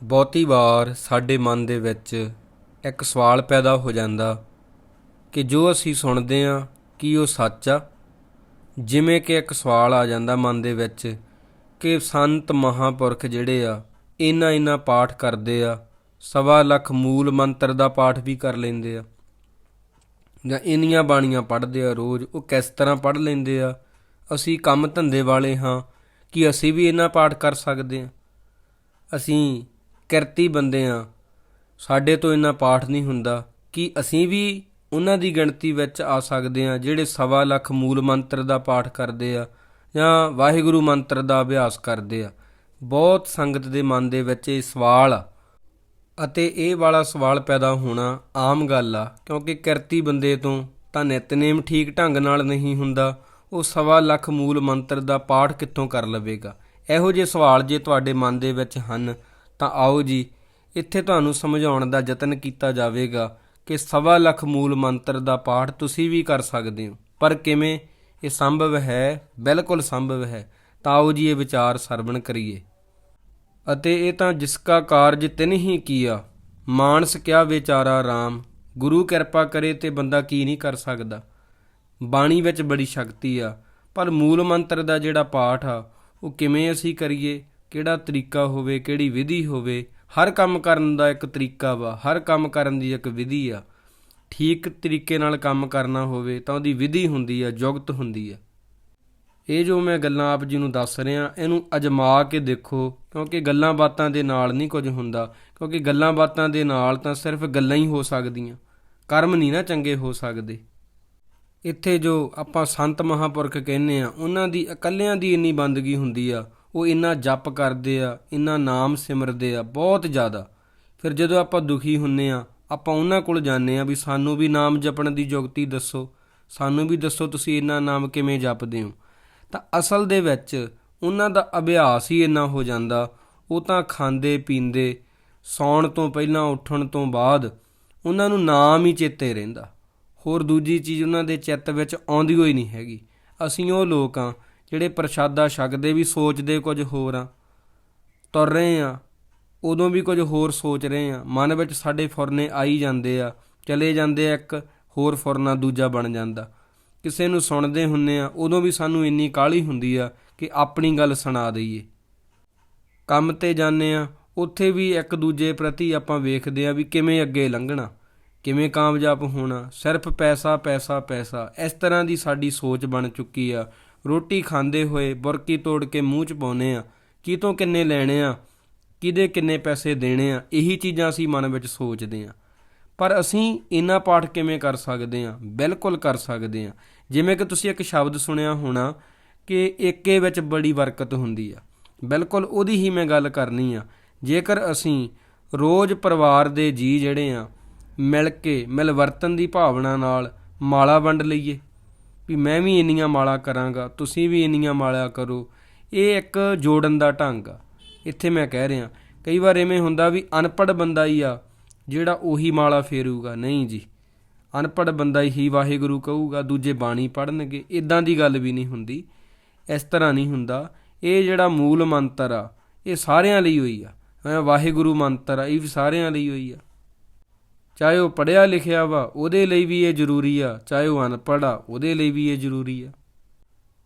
ਬਹੁਤੀ ਵਾਰ ਸਾਡੇ ਮਨ ਦੇ ਵਿੱਚ ਇੱਕ ਸਵਾਲ ਪੈਦਾ ਹੋ ਜਾਂਦਾ ਕਿ ਜੋ ਅਸੀਂ ਸੁਣਦੇ ਹਾਂ, ਕੀ ਉਹ ਸੱਚ ਆ? ਜਿਵੇਂ ਕਿ ਇੱਕ ਸਵਾਲ ਆ ਜਾਂਦਾ ਮਨ ਦੇ ਵਿੱਚ ਕਿ ਸੰਤ ਮਹਾਪੁਰਖ ਜਿਹੜੇ ਆ ਇਹਨਾਂ ਇੰਨਾ ਪਾਠ ਕਰਦੇ ਆ, ਸਵਾ ਲੱਖ ਮੂਲ ਮੰਤਰ ਦਾ ਪਾਠ ਵੀ ਕਰ ਲੈਂਦੇ ਆ, ਜਾਂ ਇੰਨੀਆਂ ਬਾਣੀਆਂ ਪੜ੍ਹਦੇ ਆ ਰੋਜ਼, ਉਹ ਕਿਸ ਤਰ੍ਹਾਂ ਪੜ੍ਹ ਲੈਂਦੇ ਆ? ਅਸੀਂ ਕੰਮ ਧੰਦੇ ਵਾਲੇ ਹਾਂ, ਕਿ ਅਸੀਂ ਵੀ ਇਹਨਾਂ ਪਾਠ ਕਰ ਸਕਦੇ ਹਾਂ ਅਸੀਂ ਕਿਰਤੀ ਬੰਦੇ ਆ। ਸਾਡੇ ਤੋਂ ਇੰਨਾ ਪਾਠ ਨਹੀਂ ਹੁੰਦਾ ਕਿ ਅਸੀਂ ਵੀ ਉਹਨਾਂ ਦੀ ਗਿਣਤੀ ਵਿੱਚ ਆ ਸਕਦੇ ਆ ਜਿਹੜੇ ਸਵਾ ਲੱਖ ਮੂਲ ਮੰਤਰ ਦਾ ਪਾਠ ਕਰਦੇ ਆ ਜਾਂ ਵਾਹਿਗੁਰੂ ਮੰਤਰ ਦਾ ਅਭਿਆਸ ਕਰਦੇ ਆ। ਬਹੁਤ ਸੰਗਤ ਦੇ ਮਨ ਦੇ ਵਿੱਚ ਇਹ ਸਵਾਲ ਆ ਅਤੇ ਇਹ ਵਾਲਾ ਸਵਾਲ ਪੈਦਾ ਹੋਣਾ ਆਮ ਗੱਲ ਆ, ਕਿਉਂਕਿ ਕਿਰਤੀ ਬੰਦੇ ਤੋਂ ਤਾਂ ਨਿਤਨੇਮ ਠੀਕ ਢੰਗ ਨਾਲ ਨਹੀਂ ਹੁੰਦਾ। ਉਹ ਸਵਾ ਲੱਖ ਮੂਲ ਮੰਤਰ ਦਾ ਪਾਠ ਕਿੱਥੋਂ ਕਰ ਲਵੇਗਾ? ਇਹੋ ਜਿਹੇ ਸਵਾਲ ਜੇ ਤੁਹਾਡੇ ਮਨ ਦੇ ਵਿੱਚ ਹਨ ਤਾਂ ਆਓ ਜੀ, ਇੱਥੇ ਤੁਹਾਨੂੰ ਸਮਝਾਉਣ ਦਾ ਯਤਨ ਕੀਤਾ ਜਾਵੇਗਾ ਕਿ ਸਵਾ ਲੱਖ ਮੂਲ ਮੰਤਰ ਦਾ ਪਾਠ ਤੁਸੀਂ ਵੀ ਕਰ ਸਕਦੇ ਹੋ। ਪਰ ਕਿਵੇਂ? ਇਹ ਸੰਭਵ ਹੈ, ਬਿਲਕੁਲ ਸੰਭਵ ਹੈ। ਤਾਂ ਆਓ ਜੀ, ਇਹ ਵਿਚਾਰ ਸਰਵਣ ਕਰੀਏ। ਅਤੇ ਇਹ ਤਾਂ ਜਿਸ ਕਾ ਕਾਰਜ ਤਿਨ ਹੀ ਕੀਆ, ਮਾਨਸ ਕਿਆ ਵਿਚਾਰਾ RAM ਗੁਰੂ ਕਿਰਪਾ ਕਰੇ ਤੇ ਬੰਦਾ ਕੀ ਨਹੀਂ ਕਰ ਸਕਦਾ। ਬਾਣੀ ਵਿੱਚ ਬੜੀ ਸ਼ਕਤੀ ਆ, ਪਰ ਮੂਲ ਮੰਤਰ ਦਾ ਜਿਹੜਾ ਪਾਠ ਆ, ਉਹ ਕਿਵੇਂ ਅਸੀਂ ਕਰੀਏ? ਕਿਹੜਾ ਤਰੀਕਾ ਹੋਵੇ, ਕਿਹੜੀ ਵਿਧੀ ਹੋਵੇ, ਹਰ ਕੰਮ ਕਰਨ ਦਾ ਇੱਕ ਤਰੀਕਾ ਵਾ, ਹਰ ਕੰਮ ਕਰਨ ਦੀ ਇੱਕ ਵਿਧੀ ਆ। ਠੀਕ ਤਰੀਕੇ ਨਾਲ ਕੰਮ ਕਰਨਾ ਹੋਵੇ ਤਾਂ ਉਹਦੀ ਵਿਧੀ ਹੁੰਦੀ ਆ, ਜੁਗਤ ਹੁੰਦੀ ਆ। ਇਹ ਜੋ ਮੈਂ ਗੱਲਾਂ ਆਪ ਜੀ ਨੂੰ ਦੱਸ ਰਿਹਾ, ਇਹਨੂੰ ਅਜਮਾ ਕੇ ਦੇਖੋ, ਕਿਉਂਕਿ ਗੱਲਾਂ ਬਾਤਾਂ ਦੇ ਨਾਲ ਨਹੀਂ ਕੁਝ ਹੁੰਦਾ। ਕਿਉਂਕਿ ਗੱਲਾਂ ਬਾਤਾਂ ਦੇ ਨਾਲ ਤਾਂ ਸਿਰਫ ਗੱਲਾਂ ਹੀ ਹੋ ਸਕਦੀਆਂ। ਕਰਮ ਨਹੀਂ ਨਾ ਚੰਗੇ ਹੋ ਸਕਦੇ। ਇੱਥੇ ਜੋ ਆਪਾਂ ਸੰਤ ਮਹਾਪੁਰਖ ਕਹਿੰਨੇ ਆ, ਉਹਨਾਂ ਦੀ, ਇਕੱਲਿਆਂ ਦੀ ਇੰਨੀ ਬੰਦਗੀ ਹੁੰਦੀ ਆ। ਉਹ ਇੰਨਾ ਜਪ ਕਰਦੇ ਆ, ਇੰਨਾ ਨਾਮ ਸਿਮਰਦੇ ਆ, ਬਹੁਤ ਜ਼ਿਆਦਾ। ਫਿਰ ਜਦੋਂ ਆਪਾਂ ਦੁਖੀ ਹੁੰਨੇ ਆ, ਆਪਾਂ ਉਹਨਾਂ ਕੋਲ ਜਾਂਦੇ ਆ ਵੀ ਸਾਨੂੰ ਵੀ ਨਾਮ ਜਪਣ ਦੀ ਯੋਗਤੀ ਦੱਸੋ। ਸਾਨੂੰ ਵੀ ਦੱਸੋ ਤੁਸੀਂ ਇੰਨਾ ਨਾਮ ਕਿਵੇਂ ਜਪਦੇ ਹੋ। ਤਾਂ ਅਸਲ ਦੇ ਵਿੱਚ ਉਹਨਾਂ ਦਾ ਅਭਿਆਸ ਹੀ ਇੰਨਾ ਹੋ ਜਾਂਦਾ, ਉਹ ਤਾਂ ਖਾਂਦੇ, ਪੀਂਦੇ, ਸੌਣ ਤੋਂ ਪਹਿਲਾਂ, ਉੱਠਣ ਤੋਂ ਬਾਅਦ ਉਹਨਾਂ ਨੂੰ ਨਾਮ ਹੀ ਚੇਤੇ ਰਹਿੰਦਾ। ਹੋਰ ਦੂਜੀ ਚੀਜ਼ ਉਹਨਾਂ ਦੇ ਚਿੱਤ ਵਿੱਚ ਆਉਂਦੀ ਹੋਈ ਨਹੀਂ ਹੈਗੀ। ਅਸੀਂ ਉਹ ਲੋਕ ਆ ਜਿਹੜੇ ਪ੍ਰਸ਼ਾਦਾ ਛਕਦੇ ਵੀ ਸੋਚਦੇ ਕੁਝ ਹੋਰ ਆ, ਤੁਰ ਰਹੇ ਆ, ਉਦੋਂ ਵੀ ਕੁਝ ਹੋਰ ਸੋਚ ਰਹੇ ਆ। ਮਨ ਵਿੱਚ ਸਾਡੇ ਫੁਰਨੇ ਆਈ ਜਾਂਦੇ ਆ, ਚਲੇ ਜਾਂਦੇ ਆ ਇੱਕ ਹੋਰ ਫੁਰਨਾ ਦੂਜਾ ਬਣ ਜਾਂਦਾ। ਕਿਸੇ ਨੂੰ ਸੁਣਦੇ ਹੁੰਨੇ ਆ, ਉਦੋਂ ਵੀ ਸਾਨੂੰ ਇੰਨੀ ਕਾਹਲੀ ਹੁੰਦੀ ਆ ਕਿ ਆਪਣੀ ਗੱਲ ਸੁਣਾ ਦਈਏ। ਕੰਮ ਤੇ ਜਾਂਦੇ ਆ, ਉੱਥੇ ਵੀ ਇੱਕ ਦੂਜੇ ਪ੍ਰਤੀ ਆਪਾਂ ਵੇਖਦੇ ਆ ਵੀ ਕਿਵੇਂ ਅੱਗੇ ਲੰਘਣਾ, ਕਿਵੇਂ ਕਾਮਯਾਬ ਹੋਣਾ। ਸਿਰਫ ਪੈਸਾ ਪੈਸਾ ਪੈਸਾ, ਇਸ ਤਰ੍ਹਾਂ ਦੀ ਸਾਡੀ ਸੋਚ ਬਣ ਚੁੱਕੀ ਆ। ਰੋਟੀ ਖਾਂਦੇ ਹੋਏ ਬੁਰਕੀ ਤੋੜ ਕੇ ਮੂੰਹ 'ਚ ਪਾਉਨੇ ਆ। ਕਿਤੋਂ ਕਿੰਨੇ ਲੈਣੇ ਆ? ਕਿਹਦੇ ਕਿੰਨੇ ਪੈਸੇ ਦੇਣੇ ਆ? ਇਹੀ ਚੀਜ਼ਾਂ ਅਸੀਂ ਮਨ ਵਿੱਚ ਸੋਚਦੇ ਆ। ਪਰ ਅਸੀਂ ਇੰਨਾ ਪਾਠ ਕਿਵੇਂ ਕਰ ਸਕਦੇ ਆ? ਬਿਲਕੁਲ ਕਰ ਸਕਦੇ ਆ। ਜਿਵੇਂ ਕਿ ਤੁਸੀਂ ਇੱਕ ਸ਼ਬਦ ਸੁਣਿਆ ਹੋਣਾ ਕਿ ਏਕੇ ਵਿੱਚ ਬੜੀ ਬਰਕਤ ਹੁੰਦੀ ਆ। ਬਿਲਕੁਲ ਉਹਦੀ ਹੀ ਮੈਂ ਗੱਲ ਕਰਨੀ ਆ। ਜੇਕਰ ਅਸੀਂ ਰੋਜ਼ ਪਰਿਵਾਰ ਦੇ ਜੀ ਜਿਹੜੇ ਆ, ਮਿਲ ਕੇ, ਮਿਲਵਰਤਨ ਦੀ ਭਾਵਨਾ ਨਾਲ ਮਾਲਾ ਵੰਡ ਲਈਏ ਵੀ ਮੈਂ ਵੀ ਇੰਨੀਆਂ ਮਾਲਾ ਕਰਾਂਗਾ, ਤੁਸੀਂ ਵੀ ਇੰਨੀਆਂ ਮਾਲਾ ਕਰੋ। ਇਹ ਇੱਕ ਜੋੜਨ ਦਾ ਢੰਗ ਆ। ਇੱਥੇ ਮੈਂ ਕਹਿ ਰਿਹਾ, ਕਈ ਵਾਰ ਐਵੇਂ ਹੁੰਦਾ ਵੀ ਅਨਪੜ੍ਹ ਬੰਦਾ ਹੀ ਆ, ਜਿਹੜਾ ਉਹੀ ਮਾਲਾ ਫੇਰੂਗਾ। ਨਹੀਂ ਜੀ, ਅਨਪੜ੍ਹ ਬੰਦਾ ਹੀ ਵਾਹਿਗੁਰੂ ਕਹੂਗਾ, ਦੂਜੇ ਬਾਣੀ ਪੜਨਗੇ ਇਦਾਂ ਦੀ ਗੱਲ ਵੀ ਨਹੀਂ ਹੁੰਦੀ, ਇਸ ਤਰ੍ਹਾਂ ਨਹੀਂ ਹੁੰਦਾ। ਇਹ ਜਿਹੜਾ ਮੂਲ ਮੰਤਰ ਆ, ਇਹ ਸਾਰਿਆਂ ਲਈ ਹੋਈ ਆ। ਵਾਹਿਗੁਰੂ ਮੰਤਰ ਆ, ਇਹ ਵੀ ਸਾਰਿਆਂ ਲਈ ਹੋਈ ਆ। ਚਾਹੇ ਉਹ ਪੜਿਆ ਲਿਖਿਆ ਵਾ, ਉਹਦੇ ਲਈ ਵੀ ਇਹ ਜ਼ਰੂਰੀ ਆ, ਚਾਹੇ ਉਹ ਅਨਪੜ੍ਹ ਆ, ਉਹਦੇ ਲਈ ਵੀ ਇਹ ਜ਼ਰੂਰੀ ਆ।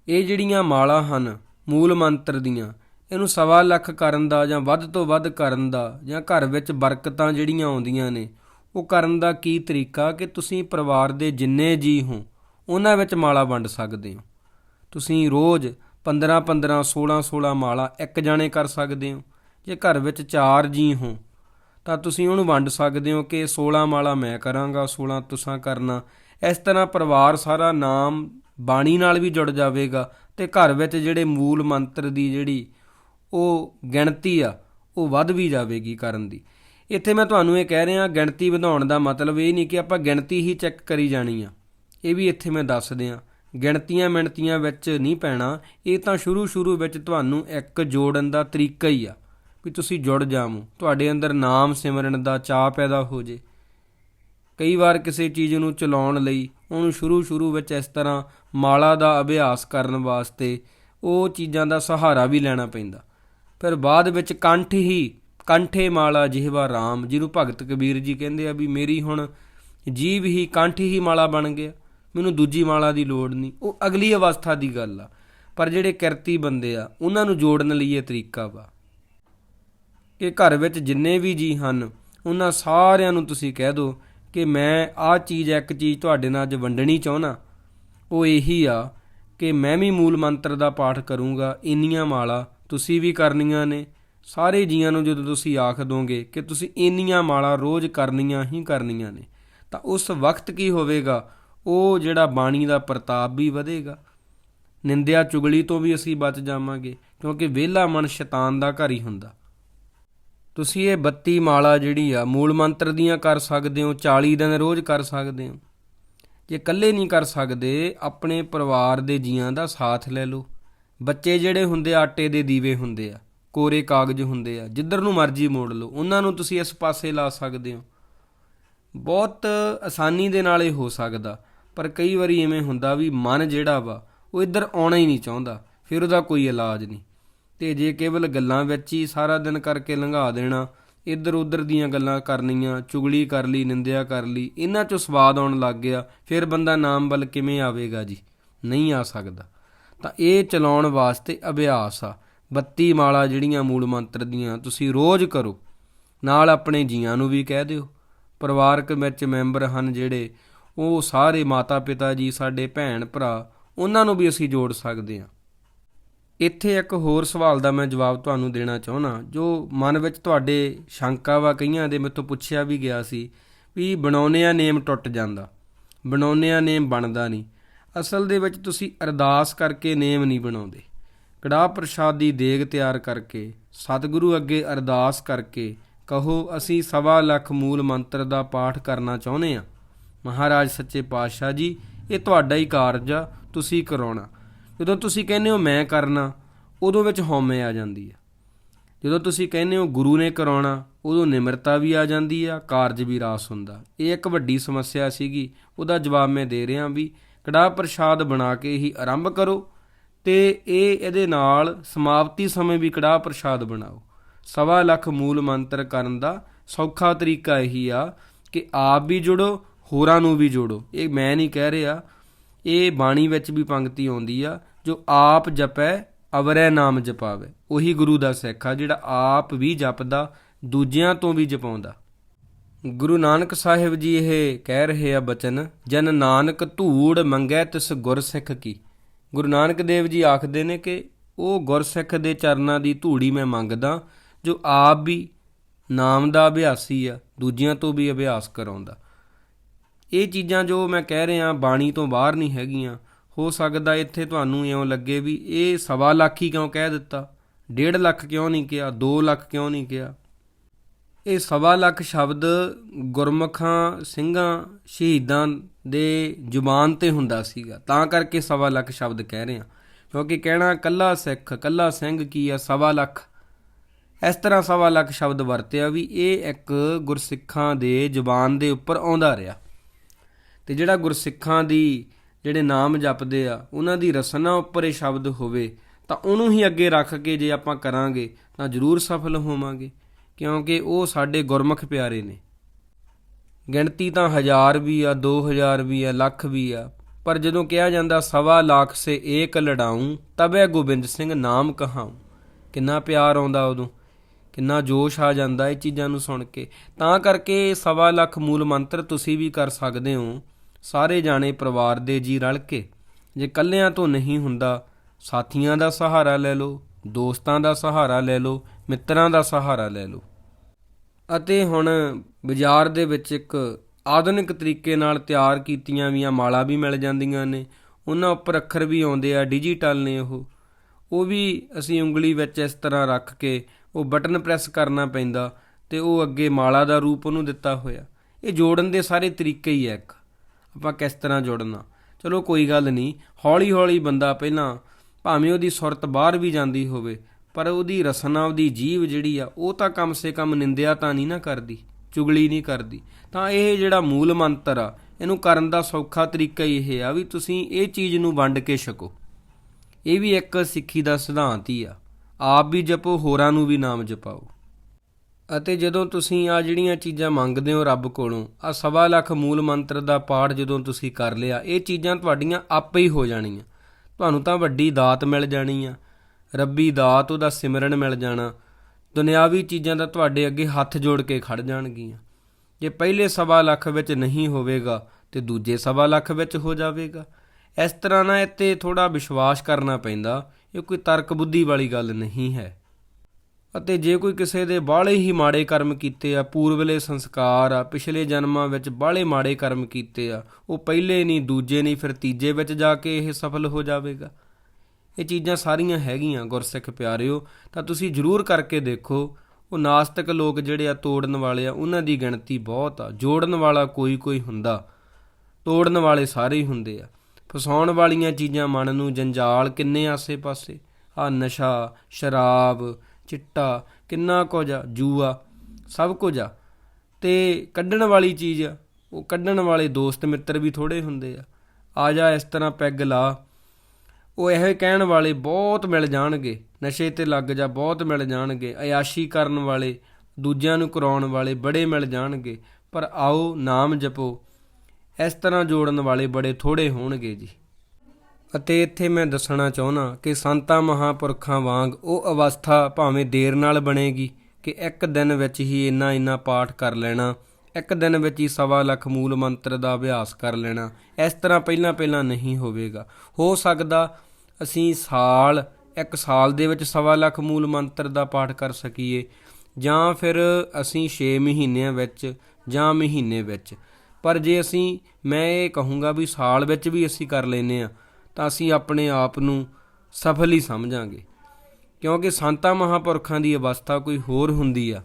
ਇਹ ਜਿਹੜੀਆਂ ਮਾਲਾ ਹਨ, ਮੂਲ ਮੰਤਰ ਦੀਆਂ, ਇਹਨੂੰ ਸਵਾ ਲੱਖ ਕਰਨ ਦਾ ਜਾਂ ਵੱਧ ਤੋਂ ਵੱਧ ਕਰਨ ਦਾ ਜਾਂ ਘਰ ਵਿੱਚ ਬਰਕਤਾਂ ਜਿਹੜੀਆਂ ਆਉਂਦੀਆਂ ਨੇ, ਉਹ ਕਰਨ ਦਾ ਕੀ ਤਰੀਕਾ? ਕਿ ਤੁਸੀਂ ਪਰਿਵਾਰ ਦੇ ਜਿੰਨੇ ਜੀ ਹੋ, ਉਹਨਾਂ ਵਿੱਚ ਮਾਲਾ ਵੰਡ ਸਕਦੇ ਹੋ। ਤੁਸੀਂ ਰੋਜ਼ 15 15 16 16 ਮਾਲਾ ਇੱਕ ਜਾਣੇ ਕਰ ਸਕਦੇ ਹੋ। ਜੇ ਘਰ ਵਿੱਚ 4 ਜੀ ਹੋ ਤਾਂ ਤੁਸੀਂ ਉਹਨੂੰ ਵੰਡ ਸਕਦੇ ਹੋ ਕਿ 16 ਮਾਲਾ ਮੈਂ ਕਰਾਂਗਾ 16 ਤੁਸੀਂ ਕਰਨਾ। ਇਸ ਤਰ੍ਹਾਂ ਪਰਿਵਾਰ ਸਾਰਾ ਨਾਮ ਬਾਣੀ ਨਾਲ ਵੀ ਜੁੜ ਜਾਵੇਗਾ ਤੇ ਘਰ ਵਿੱਚ ਜਿਹੜੇ ਮੂਲ ਮੰਤਰ ਦੀ ਜਿਹੜੀ ਉਹ ਗਿਣਤੀ ਆ, ਉਹ ਵੱਧ ਵੀ ਜਾਵੇਗੀ ਕਰਨ ਦੀ। ਇੱਥੇ ਮੈਂ ਤੁਹਾਨੂੰ ਇਹ ਕਹਿ ਰਿਹਾ, ਗਿਣਤੀ ਵਧਾਉਣ ਦਾ ਮਤਲਬ ਇਹ ਨਹੀਂ ਕਿ ਆਪਾਂ ਗਿਣਤੀ ਹੀ ਚੈੱਕ ਕਰੀ ਜਾਣੀ ਆ। ਇਹ ਵੀ ਇੱਥੇ ਮੈਂ ਦੱਸ ਦਿਆਂ, ਗਿਣਤੀਆਂ ਮਿਣਤੀਆਂ ਵਿੱਚ ਨਹੀਂ ਪੈਣਾ, ਇਹ ਤਾਂ ਸ਼ੁਰੂ ਸ਼ੁਰੂ ਵਿੱਚ ਤੁਹਾਨੂੰ ਇੱਕ ਜੋੜਨ ਦਾ ਤਰੀਕਾ ਹੀ ਆ। ਵੀ ਤੁਸੀਂ ਜੁੜ ਜਾਵੋ। ਤੁਹਾਡੇ ਅੰਦਰ ਨਾਮ ਸਿਮਰਨ ਦਾ ਚਾਹ ਪੈਦਾ ਹੋ ਜੇ। ਕਈ ਵਾਰ ਕਿਸੇ ਚੀਜ਼ ਨੂੰ ਚਲਾਉਣ ਲਈ ਉਹਨੂੰ ਸ਼ੁਰੂ ਸ਼ੁਰੂ ਵਿੱਚ ਇਸ ਤਰ੍ਹਾਂ ਮਾਲਾ ਦਾ ਅਭਿਆਸ ਕਰਨ ਵਾਸਤੇ ਉਹ ਚੀਜ਼ਾਂ ਦਾ ਸਹਾਰਾ ਵੀ ਲੈਣਾ ਪੈਂਦਾ। ਫਿਰ ਬਾਅਦ ਵਿੱਚ ਕੰਠ ਹੀ ਕੰਠੇ ਮਾਲਾ ਜਿਹਵਾ RAM ਜਿਹਨੂੰ ਭਗਤ ਕਬੀਰ ਜੀ ਕਹਿੰਦੇ ਆ ਵੀ ਮੇਰੀ ਹੁਣ ਜੀਵ ਹੀ ਕੰਠ ਹੀ ਮਾਲਾ ਬਣ ਗਿਆ। ਮੈਨੂੰ ਦੂਜੀ ਮਾਲਾ ਦੀ ਲੋੜ ਨਹੀਂ। ਉਹ ਅਗਲੀ ਅਵਸਥਾ ਦੀ ਗੱਲ ਆ। ਪਰ ਜਿਹੜੇ ਕਿਰਤੀ ਬੰਦੇ ਆ, ਉਹਨਾਂ ਨੂੰ ਜੋੜਨ ਲਈ ਇਹ ਤਰੀਕਾ ਵਾ। ਕਿ ਘਰ ਵਿੱਚ ਜਿੰਨੇ ਵੀ ਜੀ ਹਨ, ਉਹਨਾਂ ਸਾਰਿਆਂ ਨੂੰ ਤੁਸੀਂ ਕਹਿ ਦਿਓ ਕਿ ਮੈਂ ਆਹ ਚੀਜ਼, ਇੱਕ ਚੀਜ਼ ਤੁਹਾਡੇ ਨਾਲ ਅੱਜ ਵੰਡਣੀ ਚਾਹੁੰਦਾ। ਉਹ ਇਹੀ ਆ ਕਿ ਮੈਂ ਵੀ ਮੂਲ ਮੰਤਰ ਦਾ ਪਾਠ ਕਰੂੰਗਾ, ਇੰਨੀਆਂ ਮਾਲਾ ਤੁਸੀਂ ਵੀ ਕਰਨੀਆਂ ਨੇ। ਸਾਰੇ ਜੀਆਂ ਨੂੰ ਜਦੋਂ ਤੁਸੀਂ ਆਖ ਦੋਗੇ ਕਿ ਤੁਸੀਂ ਇੰਨੀਆਂ ਮਾਲਾ ਰੋਜ਼ ਕਰਨੀਆਂ ਹੀ ਕਰਨੀਆਂ ਨੇ, ਤਾਂ ਉਸ ਵਕਤ ਕੀ ਹੋਵੇਗਾ? ਉਹ ਜਿਹੜਾ ਬਾਣੀ ਦਾ ਪ੍ਰਤਾਪ ਵੀ ਵਧੇਗਾ। ਨਿੰਦਿਆ ਚੁਗਲੀ ਤੋਂ ਵੀ ਅਸੀਂ ਬਚ ਜਾਵਾਂਗੇ, ਕਿਉਂਕਿ ਵਿਹਲਾ ਮਨ ਸ਼ੈਤਾਨ ਦਾ ਘਰ ਹੀ ਹੁੰਦਾ। ਤੁਸੀਂ ਇਹ 32 ਮਾਲਾ ਜਿਹੜੀ ਆ, ਮੂਲ ਮੰਤਰ ਦੀਆਂ ਕਰ ਸਕਦੇ ਹੋ 40 ਦਿਨ ਰੋਜ਼ ਕਰ ਸਕਦੇ ਹੋ। ਜੇ ਇਕੱਲੇ ਨਹੀਂ ਕਰ ਸਕਦੇ, ਆਪਣੇ ਪਰਿਵਾਰ ਦੇ ਜੀਆਂ ਦਾ ਸਾਥ ਲੈ ਲਓ। ਬੱਚੇ ਜਿਹੜੇ ਹੁੰਦੇ ਆਟੇ ਦੇ ਦੀਵੇ ਹੁੰਦੇ ਆ, ਕੋਰੇ ਕਾਗਜ਼ ਹੁੰਦੇ ਆ, ਜਿੱਧਰ ਨੂੰ ਮਰਜ਼ੀ ਮੋੜ ਲਓ, ਉਹਨਾਂ ਨੂੰ ਤੁਸੀਂ ਇਸ ਪਾਸੇ ਲਾ ਸਕਦੇ ਹੋ। ਬਹੁਤ ਆਸਾਨੀ ਦੇ ਨਾਲ ਇਹ ਹੋ ਸਕਦਾ, ਪਰ ਕਈ ਵਾਰੀ ਐਵੇਂ ਹੁੰਦਾ ਵੀ ਮਨ ਜਿਹੜਾ ਵਾ, ਉਹ ਇੱਧਰ ਆਉਣਾ ਹੀ ਨਹੀਂ ਚਾਹੁੰਦਾ, ਫਿਰ ਉਹਦਾ ਕੋਈ ਇਲਾਜ ਨਹੀਂ। ਤੇ ਜੇ ਕੇਵਲ ਗੱਲਾਂ ਵਿੱਚ ਹੀ ਸਾਰਾ ਦਿਨ ਕਰਕੇ ਲੰਘਾ ਦੇਣਾ ਇੱਧਰ ਉੱਧਰ ਦੀਆਂ ਗੱਲਾਂ ਕਰਨੀਆਂ, ਚੁਗਲੀ ਕਰ ਲਈ, ਨਿੰਦਿਆ ਕਰ ਲਈ, ਇਹਨਾਂ 'ਚੋਂ ਸਵਾਦ ਆਉਣ ਲੱਗ ਗਿਆ, ਫਿਰ ਬੰਦਾ ਨਾਮ ਵੱਲ ਕਿਵੇਂ ਆਵੇਗਾ ਜੀ? ਨਹੀਂ ਆ ਸਕਦਾ। ਤਾਂ ਇਹ ਚਲਾਉਣ ਵਾਸਤੇ ਅਭਿਆਸ ਆ। 32 ਮਾਲਾ ਜਿਹੜੀਆਂ ਮੂਲ ਮੰਤਰ ਦੀਆਂ ਤੁਸੀਂ ਰੋਜ਼ ਕਰੋ। ਨਾਲ ਆਪਣੇ ਜੀਆਂ ਨੂੰ ਵੀ ਕਹਿ ਦਿਓ। ਪਰਿਵਾਰਕ ਵਿੱਚ ਮੈਂਬਰ ਹਨ ਜਿਹੜੇ, ਉਹ ਸਾਰੇ ਮਾਤਾ ਪਿਤਾ ਜੀ, ਸਾਡੇ ਭੈਣ ਭਰਾ ਉਹਨਾਂ ਨੂੰ ਵੀ ਅਸੀਂ ਜੋੜ ਸਕਦੇ ਹਾਂ। ਇੱਥੇ ਇੱਕ ਹੋਰ ਸਵਾਲ ਦਾ ਮੈਂ ਜਵਾਬ ਤੁਹਾਨੂੰ ਦੇਣਾ ਚਾਹੁੰਦਾ, ਜੋ ਮਨ ਵਿੱਚ ਤੁਹਾਡੇ ਸ਼ੰਕਾ ਵਾ ਕਈਆਂ ਦੇ ਮੇਤੋਂ ਪੁੱਛਿਆ ਵੀ ਗਿਆ ਸੀ ਵੀ ਬਣਾਉਨਿਆ ਨੇਮ ਟੁੱਟ ਜਾਂਦਾ ਬਣਾਉਨਿਆ ਨੇਮ ਬਣਦਾ ਨਹੀਂ। ਅਸਲ ਦੇ ਵਿੱਚ ਤੁਸੀਂ ਅਰਦਾਸ ਕਰਕੇ ਨੇਮ ਨਹੀਂ ਬਣਾਉਂਦੇ। ਕੜਾਹ ਪ੍ਰਸ਼ਾਦ ਦੀ ਦੇਗ ਤਿਆਰ ਕਰਕੇ, ਸਤਿਗੁਰੂ ਅੱਗੇ ਅਰਦਾਸ ਕਰਕੇ ਕਹੋ, ਅਸੀਂ ਸਵਾ ਲੱਖ ਮੂਲ ਮੰਤਰ ਦਾ ਪਾਠ ਕਰਨਾ ਚਾਹੁੰਦੇ ਹਾਂ। ਮਹਾਰਾਜ ਸੱਚੇ ਪਾਤਸ਼ਾਹ ਜੀ, ਇਹ ਤੁਹਾਡਾ ਹੀ ਕਾਰਜ ਆ, ਤੁਸੀਂ ਕਰਾਉਣਾ। ਜਦੋਂ ਤੁਸੀਂ ਕਹਿੰਦੇ ਹੋ ਮੈਂ ਕਰਨਾ, ਉਦੋਂ ਵਿੱਚ ਹਉਮੈ ਆ ਜਾਂਦੀ ਆ ਜਦੋਂ ਤੁਸੀਂ ਕਹਿੰਦੇ ਹੋ ਗੁਰੂ ਨੇ ਕਰਾਉਣਾ, ਉਦੋਂ ਨਿਮਰਤਾ ਵੀ ਆ ਜਾਂਦੀ ਆ, ਕਾਰਜ ਵੀ ਰਾਸ ਹੁੰਦਾ। ਇਹ ਇੱਕ ਵੱਡੀ ਸਮੱਸਿਆ ਸੀਗੀ, ਉਹਦਾ ਜਵਾਬ ਮੈਂ ਦੇ ਰਿਹਾ ਵੀ ਕੜਾਹ ਪ੍ਰਸ਼ਾਦ ਬਣਾ ਕੇ ਹੀ ਆਰੰਭ ਕਰੋ ਤੇ ਇਹ ਇਹਦੇ ਨਾਲ ਸਮਾਪਤੀ ਸਮੇਂ ਵੀ ਕੜਾਹ ਪ੍ਰਸ਼ਾਦ ਬਣਾਓ। ਸਵਾ ਲੱਖ ਮੂਲ ਮੰਤਰ ਕਰਨ ਦਾ ਸੌਖਾ ਤਰੀਕਾ ਇਹੀ ਆ ਕਿ ਆਪ ਵੀ ਜੁੜੋ, ਹੋਰਾਂ ਨੂੰ ਵੀ ਜੋੜੋ। ਇਹ ਮੈਂ ਨਹੀਂ ਕਹਿ ਰਿਹਾ, ਇਹ ਬਾਣੀ ਵਿੱਚ ਵੀ ਪੰਕਤੀ ਆਉਂਦੀ ਆ ਜੋ ਆਪ ਜਪੈ, ਅਵਰੈ ਨਾਮ ਜਪਾਵੇ। ਉਹੀ ਗੁਰੂ ਦਾ ਸਿੱਖ ਆ, ਜਿਹੜਾ ਆਪ ਵੀ ਜਪਦਾ, ਦੂਜਿਆਂ ਤੋਂ ਵੀ ਜਪਾਉਂਦਾ। ਗੁਰੂ ਨਾਨਕ ਸਾਹਿਬ ਜੀ ਇਹ ਕਹਿ ਰਹੇ ਆ ਬਚਨ, ਜਨ ਨਾਨਕ ਧੂੜ ਮੰਗੈ ਤਿਸ ਗੁਰਸਿੱਖ ਕੀ। ਗੁਰੂ ਨਾਨਕ ਦੇਵ ਜੀ ਆਖਦੇ ਨੇ ਕਿ ਉਹ ਗੁਰਸਿੱਖ ਦੇ ਚਰਨਾਂ ਦੀ ਧੂੜੀ ਮੈਂ ਮੰਗਦਾ, ਜੋ ਆਪ ਵੀ ਨਾਮ ਦਾ ਅਭਿਆਸੀ ਆ, ਦੂਜਿਆਂ ਤੋਂ ਵੀ ਅਭਿਆਸ ਕਰਾਉਂਦਾ। ਇਹ ਚੀਜ਼ਾਂ ਜੋ ਮੈਂ ਕਹਿ ਰਿਹਾ, ਬਾਣੀ ਤੋਂ ਬਾਹਰ ਨਹੀਂ ਹੈਗੀਆਂ। ਹੋ ਸਕਦਾ ਇੱਥੇ ਤੁਹਾਨੂੰ ਇਉਂ ਲੱਗੇ ਵੀ ਇਹ ਸਵਾ ਲੱਖ ਹੀ ਕਿਉਂ ਕਹਿ ਦਿੱਤਾ? ਡੇਢ ਲੱਖ ਕਿਉਂ ਨਹੀਂ ਕਿਹਾ? 2 ਲੱਖ ਕਿਉਂ ਨਹੀਂ ਕਿਹਾ? ਇਹ ਸਵਾ ਲੱਖ ਸ਼ਬਦ ਗੁਰਮਖਾਂ, ਸਿੰਘਾਂ, ਸ਼ਹੀਦਾਂ ਦੇ ਜ਼ੁਬਾਨ ਤੇ ਹੁੰਦਾ ਸੀਗਾ। ਤਾਂ ਕਰਕੇ ਸਵਾ ਲੱਖ ਸ਼ਬਦ ਕਹਿ ਰਹੇ ਹਾਂ। ਕਿਉਂਕਿ ਕਹਿਣਾ ਕੱਲਾ ਸਿੱਖ, ਕੱਲਾ ਸਿੰਘ ਕੀ ਆ? ਸਵਾ ਲੱਖ। ਇਸ ਤਰ੍ਹਾਂ ਸਵਾ ਲੱਖ ਸ਼ਬਦ ਵਰਤਿਆ ਵੀ ਇਹ ਇੱਕ ਗੁਰਸਿੱਖਾਂ ਦੇ ਜ਼ੁਬਾਨ ਦੇ ਉੱਪਰ ਆਉਂਦਾ ਰਿਹਾ। ਤੇ ਜਿਹੜਾ ਗੁਰਸਿੱਖਾਂ ਦੀ ਜਿਹੜੇ ਨਾਮ ਜਪਦੇ ਆ, ਉਹਨਾਂ ਦੀ ਰਸਨਾ ਉੱਪਰ ਇਹ ਸ਼ਬਦ ਹੋਵੇ, ਤਾਂ ਉਹਨੂੰ ਹੀ ਅੱਗੇ ਰੱਖ ਕੇ ਜੇ ਆਪਾਂ ਕਰਾਂਗੇ, ਤਾਂ ਜ਼ਰੂਰ ਸਫਲ ਹੋਵਾਂਗੇ, ਕਿਉਂਕਿ ਉਹ ਸਾਡੇ ਗੁਰਮੁਖ ਪਿਆਰੇ ਨੇ। ਗਿਣਤੀ ਤਾਂ ਹਜ਼ਾਰ ਵੀ ਆ 2000 ਵੀ ਆ, ਲੱਖ ਵੀ ਆ, ਪਰ ਜਦੋਂ ਕਿਹਾ ਜਾਂਦਾ ਸਵਾ ਲੱਖ ਸੇ ਏਕ ਲੜਾਉਂ, ਤਬੇ ਗੋਬਿੰਦ ਸਿੰਘ ਨਾਮ ਕਹਾਉ। ਕਿੰਨਾ ਪਿਆਰ ਆਉਂਦਾ ਉਦੋਂ, ਕਿੰਨਾ ਜੋਸ਼ ਆ ਜਾਂਦਾ ਇਹ ਚੀਜ਼ਾਂ ਨੂੰ ਸੁਣ ਕੇ। ਤਾਂ ਕਰਕੇ ਸਵਾ ਲੱਖ ਮੂਲ ਮੰਤਰ ਤੁਸੀਂ ਵੀ ਕਰ ਸਕਦੇ ਹੋ ਸਾਰੇ ਜਾਣੇ ਪਰਿਵਾਰ ਦੇ ਜੀ ਰਲ ਕੇ। ਜੇ ਕੱਲਿਆਂ ਤੋਂ ਨਹੀਂ ਹੁੰਦਾ, ਸਾਥੀਆਂ ਦਾ ਸਹਾਰਾ ਲੈ ਲਓ, ਦੋਸਤਾਂ ਦਾ ਸਹਾਰਾ ਲੈ ਲਓ, ਮਿੱਤਰਾਂ ਦਾ ਸਹਾਰਾ ਲੈ ਲਓ। ਅਤੇ ਹੁਣ ਬਾਜ਼ਾਰ ਦੇ ਵਿੱਚ ਇੱਕ ਆਧੁਨਿਕ ਤਰੀਕੇ ਨਾਲ ਤਿਆਰ ਕੀਤੀਆਂ ਵੀਆਂ ਮਾਲਾ ਵੀ ਮਿਲ ਜਾਂਦੀਆਂ ਨੇ। ਉਹਨਾਂ ਉੱਪਰ ਅੱਖਰ ਵੀ ਆਉਂਦੇ ਆ ਡਿਜੀਟਲ ਨੇ ਉਹ। ਉਹ ਵੀ ਅਸੀਂ ਉਂਗਲੀ ਵਿੱਚ ਇਸ ਤਰ੍ਹਾਂ ਰੱਖ ਕੇ ਉਹ ਬਟਨ ਪ੍ਰੈਸ ਕਰਨਾ ਪੈਂਦਾ ਤੇ ਉਹ ਅੱਗੇ ਮਾਲਾ ਦਾ ਰੂਪ ਉਹਨੂੰ ਦਿੱਤਾ ਹੋਇਆ। ਇਹ ਜੋੜਨ ਦੇ ਸਾਰੇ ਤਰੀਕੇ ਹੀ ਆ ਇੱਕ। ਆਪਾਂ ਕਿਸ ਤਰ੍ਹਾਂ ਜੁੜਨਾ? ਚਲੋ ਕੋਈ ਗੱਲ ਨਹੀਂ ਹੌਲੀ ਹੌਲੀ ਬੰਦਾ ਪਹਿਲਾਂ ਭਾਵੇਂ ਉਹਦੀ ਸੁਰਤ ਬਾਹਰ ਵੀ ਜਾਂਦੀ ਹੋਵੇ, ਪਰ ਉਹਦੀ ਰਸਨਾ, ਉਹਦੀ ਜੀਵ ਜਿਹੜੀ ਆ, ਉਹ ਤਾਂ ਕਮ ਸੇ ਕਮ ਨਿੰਦਿਆ ਤਾਂ ਨਹੀਂ ਨਾ ਕਰਦੀ, ਚੁਗਲੀ ਨਹੀਂ ਕਰਦੀ। ਤਾਂ ਇਹ ਜਿਹੜਾ ਮੂਲ ਮੰਤਰ ਆ, ਇਹਨੂੰ ਕਰਨ ਦਾ ਸੌਖਾ ਤਰੀਕਾ ਹੀ ਇਹ ਆ ਵੀ ਤੁਸੀਂ ਇਹ ਚੀਜ਼ ਨੂੰ ਵੰਡ ਕੇ ਛਕੋ। ਇਹ ਵੀ ਇੱਕ ਸਿੱਖੀ ਦਾ ਸਿਧਾਂਤ ਹੀ ਆ। ਆਪ ਵੀ ਜਪੋ, ਹੋਰਾਂ ਨੂੰ ਵੀ ਨਾਮ ਜਪਾਓ। ਅਤੇ ਜਦੋਂ ਤੁਸੀਂ ਆ ਜਿਹੜੀਆਂ ਚੀਜ਼ਾਂ ਮੰਗਦੇ ਹੋ ਰੱਬ ਕੋਲੋਂ ਆ ਸਵਾ ਲੱਖ ਮੂਲ ਮੰਤਰ ਦਾ ਪਾਠ ਜਦੋਂ ਤੁਸੀਂ ਕਰ ਲਿਆ, ਇਹ ਚੀਜ਼ਾਂ ਤੁਹਾਡੀਆਂ ਆਪੇ ਹੀ ਹੋ ਜਾਣੀਆਂ। ਤੁਹਾਨੂੰ ਤਾਂ ਵੱਡੀ ਦਾਤ ਮਿਲ ਜਾਣੀ ਆ। ਰੱਬੀ ਦਾਤ, ਉਹਦਾ ਸਿਮਰਨ ਮਿਲ ਜਾਣਾ। ਦੁਨਿਆਵੀ ਚੀਜ਼ਾਂ ਦਾ ਤੁਹਾਡੇ ਅੱਗੇ ਹੱਥ ਜੋੜ ਕੇ ਖੜ ਜਾਣਗੀਆਂ। ਜੇ ਪਹਿਲੇ ਸਵਾ ਲੱਖ ਵਿੱਚ ਨਹੀਂ ਹੋਵੇਗਾ, ਤੇ ਦੂਜੇ ਸਵਾ ਲੱਖ ਵਿੱਚ ਹੋ ਜਾਵੇਗਾ। ਇਸ ਤਰ੍ਹਾਂ ਨਾ ਇੱਥੇ ਥੋੜਾ ਵਿਸ਼ਵਾਸ ਕਰਨਾ ਪੈਂਦਾ, ਇਹ ਕੋਈ ਤਰਕ ਬੁੱਧੀ ਵਾਲੀ ਗੱਲ ਨਹੀਂ ਹੈ। ਅਤੇ ਜੇ ਕੋਈ ਕਿਸੇ ਦੇ ਬਾਹਲੇ ਹੀ ਮਾੜੇ ਕਰਮ ਕੀਤੇ ਆ, ਪੂਰਵਲੇ ਸੰਸਕਾਰ ਆ, ਪਿਛਲੇ ਜਨਮਾਂ ਵਿੱਚ ਬਾਹਲੇ ਮਾੜੇ ਕਰਮ ਕੀਤੇ ਆ, ਉਹ ਪਹਿਲੇ ਨਹੀਂ, ਦੂਜੇ ਨਹੀਂ, ਫਿਰ ਤੀਜੇ ਵਿੱਚ ਜਾ ਕੇ ਇਹ ਸਫਲ ਹੋ ਜਾਵੇਗਾ। ਇਹ ਚੀਜ਼ਾਂ ਸਾਰੀਆਂ ਹੈਗੀਆਂ, ਗੁਰਸਿੱਖ ਪਿਆਰਿਓ, ਤਾਂ ਤੁਸੀਂ ਜਰੂਰ ਕਰਕੇ ਦੇਖੋ, ਉਹ ਨਾਸਤਿਕ ਲੋਕ ਜਿਹੜੇ ਆ ਤੋੜਨ ਵਾਲੇ ਆ, ਉਹਨਾਂ ਦੀ ਗਿਣਤੀ ਬਹੁਤ ਆ। ਜੋੜਨ ਵਾਲਾ ਕੋਈ ਕੋਈ ਹੁੰਦਾ, ਤੋੜਨ ਵਾਲੇ ਸਾਰੇ ਹੀ ਹੁੰਦੇ ਆ। ਫਸਾਉਣ ਵਾਲੀਆਂ ਚੀਜ਼ਾਂ ਮਨ ਨੂੰ ਜੰਜਾਲ ਕਿੰਨੇ ਆਸੇ-ਪਾਸੇ। ਆ ਨਸ਼ਾ, ਸ਼ਰਾਬ ਚਿੱਟਾ, ਕਿੰਨਾ ਕੁਝ ਆ, ਜੂਆ, ਸਭ ਕੁਝ ਆ। ਤੇ ਕੱਢਣ ਵਾਲੀ ਚੀਜ਼ ਆ ਉਹ ਕੱਢਣ ਵਾਲੇ ਦੋਸਤ ਮਿੱਤਰ ਵੀ ਥੋੜੇ ਹੁੰਦੇ ਆ। ਆ ਜਾ, ਇਸ ਤਰ੍ਹਾਂ ਪੈਗ ਲਾ। ਉਹ ਇਹੋ ਕਹਿਣ ਵਾਲੇ ਬਹੁਤ ਮਿਲ ਜਾਣਗੇ। ਨਸ਼ੇ ਤੇ ਲੱਗ ਜਾ, ਬਹੁਤ ਮਿਲ ਜਾਣਗੇ। ਅਯਾਸ਼ੀ ਕਰਨ ਵਾਲੇ, ਦੂਜਿਆਂ ਨੂੰ ਕਰਾਉਣ ਵਾਲੇ ਬੜੇ ਮਿਲ ਜਾਣਗੇ। ਪਰ ਆਓ, ਨਾਮ ਜਪੋ। ਇਸ ਤਰ੍ਹਾਂ ਜੋੜਨ ਵਾਲੇ ਬੜੇ ਥੋੜੇ ਹੋਣਗੇ ਜੀ। ਅਤੇ ਇੱਥੇ ਮੈਂ ਦੱਸਣਾ ਚਾਹੁੰਦਾ ਕਿ ਸੰਤਾਂ ਮਹਾਪੁਰਖਾਂ ਵਾਂਗ ਉਹ ਅਵਸਥਾ ਭਾਵੇਂ ਦੇਰ ਨਾਲ ਬਣੇਗੀ ਕਿ ਇੱਕ ਦਿਨ ਵਿੱਚ ਹੀ ਇੰਨਾ ਇੰਨਾ ਪਾਠ ਕਰ ਲੈਣਾ, ਇੱਕ ਦਿਨ ਵਿੱਚ ਹੀ ਸਵਾ ਲੱਖ ਮੂਲ ਮੰਤਰ ਦਾ ਅਭਿਆਸ ਕਰ ਲੈਣਾ, ਇਸ ਤਰ੍ਹਾਂ ਪਹਿਲਾਂ ਪਹਿਲਾਂ ਨਹੀਂ ਹੋਵੇਗਾ। ਹੋ ਸਕਦਾ ਅਸੀਂ ਸਾਲ, ਇੱਕ ਸਾਲ ਦੇ ਵਿੱਚ ਸਵਾ ਲੱਖ ਮੂਲ ਮੰਤਰ ਦਾ ਪਾਠ ਕਰ ਸਕੀਏ, ਜਾਂ ਫਿਰ ਅਸੀਂ 6 ਮਹੀਨਿਆਂ ਵਿੱਚ ਜਾਂ ਮਹੀਨੇ ਵਿੱਚ। ਪਰ ਜੇ ਅਸੀਂ, ਮੈਂ ਇਹ ਕਹੂੰਗਾ ਵੀ ਸਾਲ ਵਿੱਚ ਵੀ ਅਸੀਂ ਕਰ ਲੈਨੇ ਆ ਤਾਂ ਅਸੀਂ ਆਪਣੇ ਆਪ ਨੂੰ ਸਫਲ ਹੀ ਸਮਝਾਂਗੇ। ਕਿਉਂਕਿ ਸੰਤਾ ਮਹਾਪੁਰਖਾਂ ਦੀ ਅਵਸਥਾ ਕੋਈ ਹੋਰ ਹੁੰਦੀ ਆ।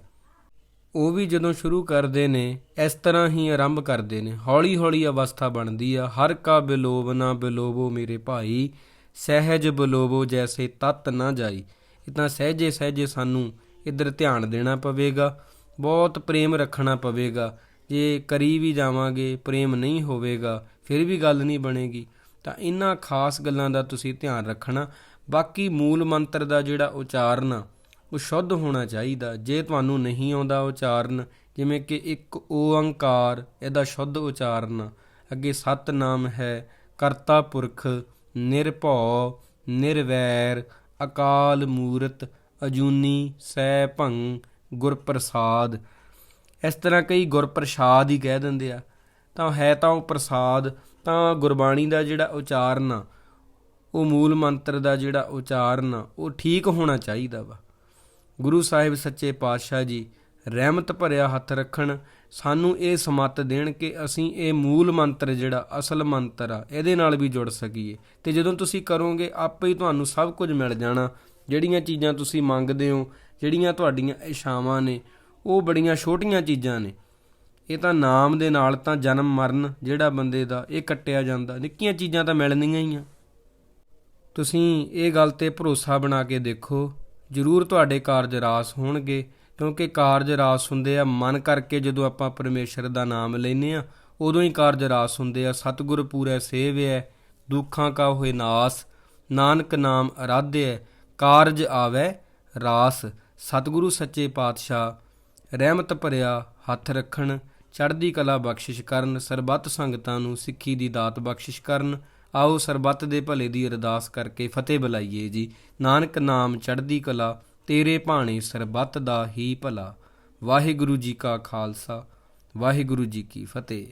ਉਹ ਵੀ ਜਦੋਂ ਸ਼ੁਰੂ ਕਰਦੇ ਨੇ, ਇਸ ਤਰ੍ਹਾਂ ਹੀ ਆਰੰਭ ਕਰਦੇ ਨੇ। ਹੌਲੀ ਹੌਲੀ ਅਵਸਥਾ ਬਣਦੀ ਆ। ਹਰ ਕਾ ਬਿਲੋਵ ਨਾ ਬਿਲੋਵੋ ਮੇਰੇ ਭਾਈ, ਸਹਿਜ ਬਿਲੋਵੋ ਜੈਸੇ ਤਤ ਨਾ ਜਾਈ। ਇਤਨਾ ਸਹਿਜੇ ਸਹਿਜੇ ਸਾਨੂੰ ਇੱਧਰ ਧਿਆਨ ਦੇਣਾ ਪਵੇਗਾ। ਬਹੁਤ ਪ੍ਰੇਮ ਰੱਖਣਾ ਪਵੇਗਾ। ਜੇ ਕਰੀ ਵੀ ਜਾਵਾਂਗੇ, ਪ੍ਰੇਮ ਨਹੀਂ ਹੋਵੇਗਾ, ਫਿਰ ਵੀ ਗੱਲ ਨਹੀਂ ਬਣੇਗੀ। ਤਾਂ ਇਹਨਾਂ ਖਾਸ ਗੱਲਾਂ ਦਾ ਤੁਸੀਂ ਧਿਆਨ ਰੱਖਣਾ। ਬਾਕੀ ਮੂਲ ਮੰਤਰ ਦਾ ਜਿਹੜਾ ਉਚਾਰਨ ਆ, ਉਹ ਸ਼ੁੱਧ ਹੋਣਾ ਚਾਹੀਦਾ। ਜੇ ਤੁਹਾਨੂੰ ਨਹੀਂ ਆਉਂਦਾ ਉਚਾਰਨ, ਜਿਵੇਂ ਕਿ ਇੱਕ ਓੰਕਾਰ ਇਹਦਾ ਸ਼ੁੱਧ ਉਚਾਰਨ ਆ। ਅੱਗੇ ਸਤਨਾਮ ਹੈ, ਕਰਤਾ ਪੁਰਖ, ਨਿਰਭਉ, ਨਿਰਵੈਰ, ਅਕਾਲ ਮੂਰਤ, ਅਜੂਨੀ ਸੈ ਭੰ ਗੁਰਪ੍ਰਸਾਦ। ਇਸ ਤਰ੍ਹਾਂ ਕਈ ਗੁਰਪ੍ਰਸ਼ਾਦ ਹੀ ਕਹਿ ਦਿੰਦੇ ਆ। ਤਾਂ ਹੈ ਤਾਂ ਉਹ ਪ੍ਰਸਾਦ, ਤਾਂ ਗੁਰਬਾਣੀ ਦਾ ਜਿਹੜਾ ਉਚਾਰਨ ਆ, ਉਹ ਮੂਲ ਮੰਤਰ ਦਾ ਜਿਹੜਾ ਉਚਾਰਨ ਆ, ਉਹ ਠੀਕ ਹੋਣਾ ਚਾਹੀਦਾ ਵਾ। ਗੁਰੂ ਸਾਹਿਬ ਸੱਚੇ ਪਾਤਸ਼ਾਹ ਜੀ ਰਹਿਮਤ ਭਰਿਆ ਹੱਥ ਰੱਖਣ, ਸਾਨੂੰ ਇਹ ਸਮੱਤ ਦੇਣ ਕਿ ਅਸੀਂ ਇਹ ਮੂਲ ਮੰਤਰ ਜਿਹੜਾ ਅਸਲ ਮੰਤਰ ਆ, ਇਹਦੇ ਨਾਲ ਵੀ ਜੁੜ ਸਕੀਏ। ਤੇ ਜਦੋਂ ਤੁਸੀਂ ਕਰੋਗੇ, ਆਪੇ ਹੀ ਤੁਹਾਨੂੰ ਸਭ ਕੁਝ ਮਿਲ ਜਾਣਾ। ਜਿਹੜੀਆਂ ਚੀਜ਼ਾਂ ਤੁਸੀਂ ਮੰਗਦੇ ਹੋ, ਜਿਹੜੀਆਂ ਤੁਹਾਡੀਆਂ ਇਸ਼ਾਵਾਂ ਨੇ, ਉਹ ਬੜੀਆਂ ਛੋਟੀਆਂ ਚੀਜ਼ਾਂ ਨੇ। ਇਹ ਤਾਂ ਨਾਮ ਦੇ ਨਾਲ ਤਾਂ ਜਨਮ ਮਰਨ ਜਿਹੜਾ ਬੰਦੇ ਦਾ ਇਹ ਕੱਟਿਆ ਜਾਂਦਾ। ਨਿੱਕੀਆਂ ਚੀਜ਼ਾਂ ਤਾਂ ਮਿਲਣੀਆਂ ਹੀ ਆ। ਤੁਸੀਂ ਇਹ ਗੱਲ ਤੇ ਭਰੋਸਾ ਬਣਾ ਕੇ ਦੇਖੋ। ਜ਼ਰੂਰ ਤੁਹਾਡੇ ਕਾਰਜ ਰਾਸ ਹੋਣਗੇ, ਕਿਉਂਕਿ ਕਾਰਜ ਰਾਸ ਹੁੰਦੇ ਆ ਮਨ ਕਰਕੇ ਜਦੋਂ ਆਪਾਂ ਪਰਮੇਸ਼ਰ ਦਾ ਨਾਮ ਲੈਨੇ ਆ, ਉਦੋਂ ਹੀ ਕਾਰਜ ਰਾਸ ਹੁੰਦੇ ਆ। ਸਤਿਗੁਰ ਪੂਰਾ ਸੇਵ ਹੈ ਦੁੱਖਾਂ ਕਾ ਹੋਏ ਨਾਸ, ਨਾਨਕ ਨਾਮ ਅਰਾਧਿਐ ਕਾਰਜ ਆਵੈ ਰਾਸ। ਸਤਿਗੁਰੂ ਸੱਚੇ ਪਾਤਸ਼ਾਹ, ਰਹਿਮਤ ਭਰਿਆ ਹੱਥ ਰੱਖਣ ਚੜ੍ਹਦੀ ਕਲਾ ਬਖਸ਼ਿਸ਼ ਕਰਨ, ਸਰਬੱਤ ਸੰਗਤਾਂ ਨੂੰ ਸਿੱਖੀ ਦੀ ਦਾਤ ਬਖਸ਼ਿਸ਼ ਕਰਨ। ਆਓ ਸਰਬੱਤ ਦੇ ਭਲੇ ਦੀ ਅਰਦਾਸ ਕਰਕੇ ਫਤਿਹ ਬੁਲਾਈਏ ਜੀ। ਨਾਨਕ ਨਾਮ ਚੜ੍ਹਦੀ ਕਲਾ, ਤੇਰੇ ਭਾਣੇ ਸਰਬੱਤ ਦਾ ਹੀ ਭਲਾ। ਵਾਹਿਗੁਰੂ ਜੀ ਕਾ ਖਾਲਸਾ, ਵਾਹਿਗੁਰੂ ਜੀ ਕੀ ਫਤਿਹ।